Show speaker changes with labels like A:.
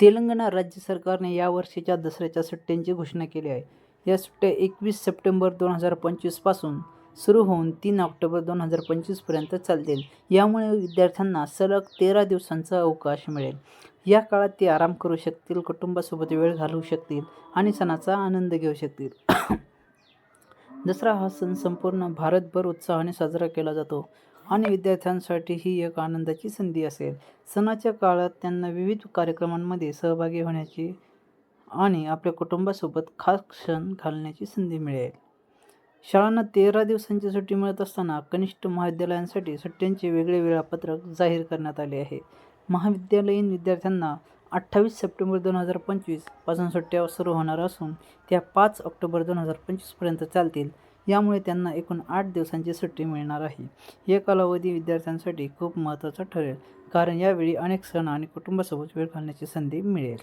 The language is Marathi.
A: तेलंगणा राज्य सरकारने या वर्षीच्या दसऱ्याच्या सुट्ट्यांची घोषणा केली आहे. या सुट्ट्या एकवीस सप्टेंबर दोन हजार पंचवीसपासून सुरू होऊन तीन ऑक्टोबर दोन हजार पंचवीसपर्यंत चालतील. यामुळे विद्यार्थ्यांना सलग तेरा दिवसांचा अवकाश मिळेल. या काळात ते आराम करू शकतील कुटुंबासोबत वेळ घालवू शकतील आणि सणाचा आनंद घेऊ शकतील. दसरा हा सण संपूर्ण भारतभर उत्साहाने साजरा केला जातो. आणि विद्यार्थ्यांसाठी ही एक आनंदाची संधी असेल. सणाच्या काळात त्यांना विविध कार्यक्रमांमध्ये सहभागी होण्याची आणि आपल्या कुटुंबासोबत खास क्षण घालण्याची संधी मिळेल. शाळांना तेरा दिवसांची सुट्टी मिळत असताना कनिष्ठ महाविद्यालयांसाठी सुट्ट्यांचे वेगळे वेळापत्रक जाहीर करण्यात आले आहे. महाविद्यालयीन विद्यार्थ्यांना अठ्ठावीस सप्टेंबर दोन हजार पंचवीसपासून सुट्ट्या सुरू होणार असून त्या पाच ऑक्टोबर दोन हजार पंचवीसपर्यंत चालतील. यामुळे त्यांना एकूण आठ दिवसांची सुट्टी मिळणार आहे. हे कालावधी विद्यार्थ्यांसाठी खूप महत्त्वाचा ठरेल कारण यावेळी अनेक सण आणि कुटुंबासोबत वेळ घालण्याची संधी मिळेल.